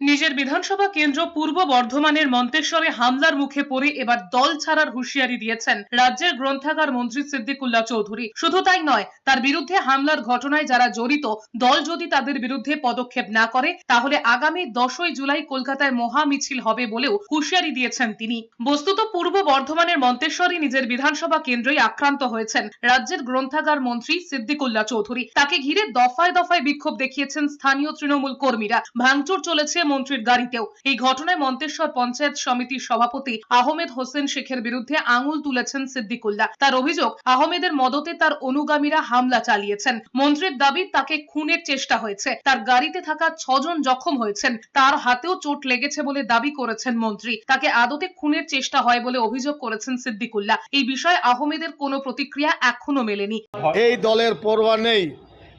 নিজের বিধানসভা কেন্দ্র পূর্ব বর্ধমানের মন্তেশ্বরে হামলার মুখে পড়ে এবার দল ছাড়ার হুঁশিয়ারি দিয়েছেন রাজ্যের গ্রন্থাগার মন্ত্রী সিদ্দিকুল্লাহ চৌধুরী। শুধু তাই নয়, তার বিরুদ্ধে হামলার ঘটনায় যারা জড়িত, দল যদি তাদের বিরুদ্ধে পদক্ষেপ না করে, তাহলে আগামী দশই জুলাই কলকাতায় মহা মিছিল হবে বলেও হুঁশিয়ারি দিয়েছেন তিনি। বস্তুত পূর্ব বর্ধমানের মন্তেশ্বরই নিজের বিধানসভা কেন্দ্রেই আক্রান্ত হয়েছেন রাজ্যের গ্রন্থাগার মন্ত্রী সিদ্দিকুল্লাহ চৌধুরী। তাকে ঘিরে দফায় দফায় বিক্ষোভ দেখিয়েছেন স্থানীয় তৃণমূল কর্মীরা। ভাঙচুর চলেছে মন্ত্রীর গাড়িতেও। এই ঘটনায় মন্তেশ্বর পঞ্চায়েত সমিতির সভাপতি আহমেদ হোসেন শেখের বিরুদ্ধে আঙুল তুলেছেন সিদ্দিকুল্লাহ। তার অভিযোগ, আহমেদের মদতে তার অনুগামীরা হামলা চালিয়েছেন। মন্ত্রীর দাবি, তাকে খুনের চেষ্টা হয়েছে। তার গাড়িতে থাকা ছজন জখম হয়েছেন। তার হাতেও চোট লেগেছে বলে দাবি করেছেন মন্ত্রী। তাকে আদতে খুনের চেষ্টা হয় বলে অভিযোগ করেছেন সিদ্দিকুল্লাহ। এই বিষয়ে আহমেদের কোনো প্রতিক্রিয়া এখনও মেলেনি। এই দলের পরোয়া নেই।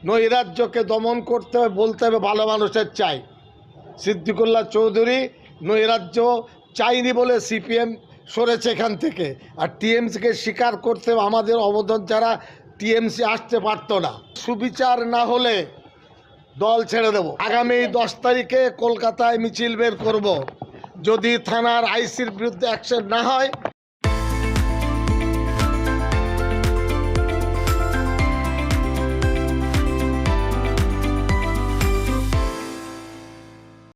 নৈরাজ্যকে দমন করতে হবে, বলতে হবে ভালো মানুষের চাই। সিদ্দিকুল্লাহ চৌধুরী নৈরাজ্য চাইনি বলে সিপিএম সরেছে এখান থেকে। আর টিএমসিকে স্বীকার করতে আমাদের অবদান ছাড়া টিএমসি আসতে পারতো না। সুবিচার না হলে দল ছেড়ে দেব। আগামী দশ তারিখে কলকাতায় মিছিল বের করব। যদি থানার আইসির বিরুদ্ধে অ্যাকশন না হয়